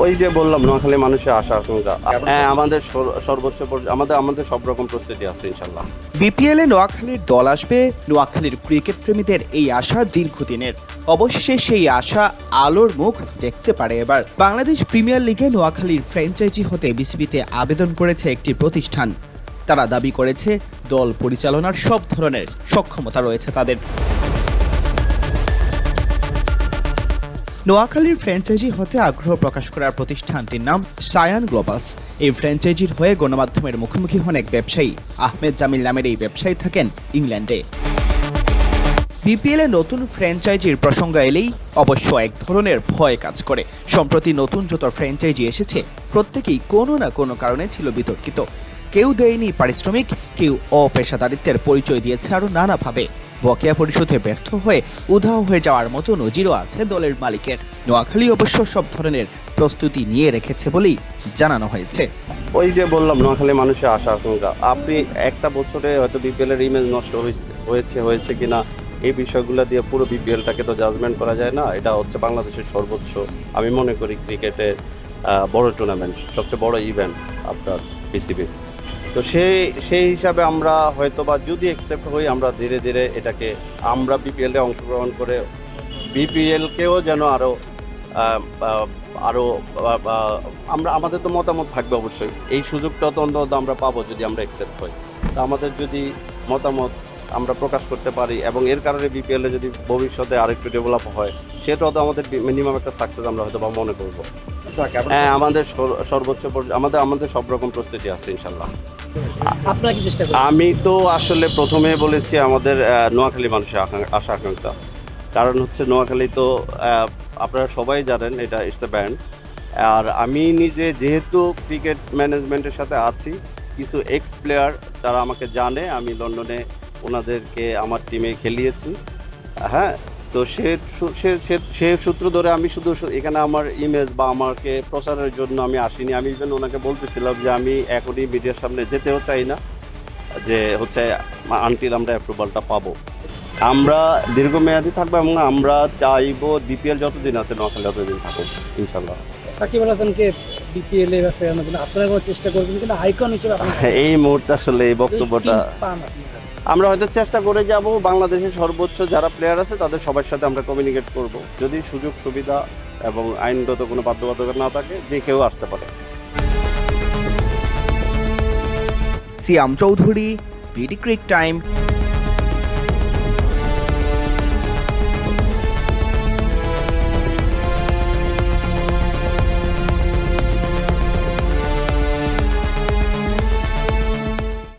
ওই যে বললাম, নোয়াখালী মানুষের আশা আকাঙ্ক্ষা হ্যাঁ আমাদের সর- সর্বোচ্চ আমাদের আমাদের সব রকম প্রস্তুতি আছে, ইনশাল্লাহ। বিপিএলে নোয়াখালীর দল আসবে, নোয়াখালীর ক্রিকেট প্রেমীদের এই আশা দীর্ঘদিনের। অবশেষে সেই আশা আলোর মুখ দেখতে পারে এবার। বাংলাদেশ প্রিমিয়ার লিগে নোয়াখালীর ফ্র্যাঞ্চাইজি হতে বিসিবিতে আবেদন করেছে একটি প্রতিষ্ঠান। তারা দাবি করেছে, দল পরিচালনার সব ধরনের সক্ষমতা রয়েছে তাদের। নোয়াখালীর ফ্র্যাঞ্চাইজি হতে আগ্রহ প্রকাশ করার প্রতিষ্ঠানটির নাম সায়ান গ্লোবালস। এই ফ্র্যাঞ্চাইজির হয়ে গণমাধ্যমের মুখোমুখি হন এক ব্যবসায়ী। আহমেদ জামিল নামের এই ব্যবসায়ী থাকেন ইংল্যান্ডে। বিপিএল নতুন ফ্র্যাঞ্চাইজির প্রসঙ্গ এলেই অবশ্য এক ধরনের ভয় কাজ করে। সম্প্রতি নতুন যত ফ্র্যাঞ্চাইজি এসেছে, প্রত্যেকেই কোনো না কোনো কারণে ছিল বিতর্কিত। কেউ দেয়নি পারিশ্রমিক, কেউ অপেশাদারিত্বের পরিচয় দিয়েছে আরও নানাভাবে। বকেয়া পরিশোধে ব্যর্থ হয়ে উধাও হয়ে যাওয়ার মতো নজিরও আছে দলের মালিকের। নোয়াখালী অবশ্য সব ধরনের প্রস্তুতি নিয়ে রেখেছে বলেই জানানো হয়েছে। ওই যে বললাম, নোয়াখালী মানুষের আশা আকাঙ্ক্ষা। আপনি একটা বছরে হয়তো বিপিএল এর ইমেজ নষ্ট হয়েছে হয়েছে কিনা, এই বিষয়গুলো দিয়ে পুরো বিপিএলটাকে তো জাজমেন্ট করা যায় না। এটা হচ্ছে বাংলাদেশের সর্বোচ্চ, আমি মনে করি ক্রিকেটের বড় টুর্নামেন্ট সবচেয়ে বড় ইভেন্ট আপনার বিসিবি তো সেই সেই হিসাবে আমরা হয়তো বা যদি অ্যাকসেপ্ট হই, আমরা ধীরে ধীরে এটাকে, আমরা বিপিএলে অংশগ্রহণ করে বিপিএলকেও যেন আরও আরও আমরা, আমাদের তো মতামত থাকবে অবশ্যই। এই সুযোগটা তো অন্তত আমরা পাবো যদি আমরা অ্যাকসেপ্ট হই। তা আমাদের যদি মতামত আমরা প্রকাশ করতে পারি এবং এর কারণে বিপিএলে যদি ভবিষ্যতে আরেকটু ডেভেলপ হয় সেটাও তো আমাদের মিনিমাম একটা সাকসেস আমরা হয়তো বা মনে করব। হ্যাঁ আমাদের সর- সর্বোচ্চ আমাদের আমাদের সব রকম প্রস্তুতি আছে ইনশাল্লাহ। আপনারা কি চেষ্টা করেন? আমি তো আসলে প্রথমে বলেছি আমাদের নোয়াখালী মানুষের আকাঙ্ক্ষা- আশা আকাঙ্ক্ষা। কারণ হচ্ছে নোয়াখালী তো আপনারা সবাই জানেন এটা ইটস এ ব্যান্ড আর আমি নিজে যেহেতু ক্রিকেট ম্যানেজমেন্টের সাথে আছি কিছু এক্স প্লেয়ার তারা আমাকে জানে আমি লন্ডনে ওনাদেরকে আমার টিমে খেলিয়েছি। হ্যাঁ তো সে সে, সে- সূত্র ধরে আমি শুধু এখানে আমার ইমেজ বা আমাকে প্রচারের জন্য আমি আসিনি। আমি ইভেন ওনাকে বলতেছিলাম যে আমি এখনই মিডিয়ার সামনে যেতেও চাই না, যে হচ্ছে আনটিল আমরা অ্যাপ্রুভালটা পাবো। আমরা দীর্ঘমেয়াদী থাকব এবং আমরা চাইব বিপিএল যতদিন আছে নোয়াখালী যতদিন থাকুক ইনশাল্লাহ সাকিব আল হাসানকে বিপিএল এ জন্য আপনারা কোনো চেষ্টা করবেন কিন্তু আইকন হিসেবে এই মুহূর্তে আসলে এই বক্তব্যটা। আমরা হয়তো চেষ্টা করে যাব বাংলাদেশের সর্বোচ্চ যারা প্লেয়ার আছে তাদের সবার সাথে আমরা কমিউনিকেট করব যদি সুযোগ সুবিধা এবং আইনগত কোনো বাধ্যবাধকতা না থাকে যে কেউ আসতে পারে Siam Chowdhury BD cric time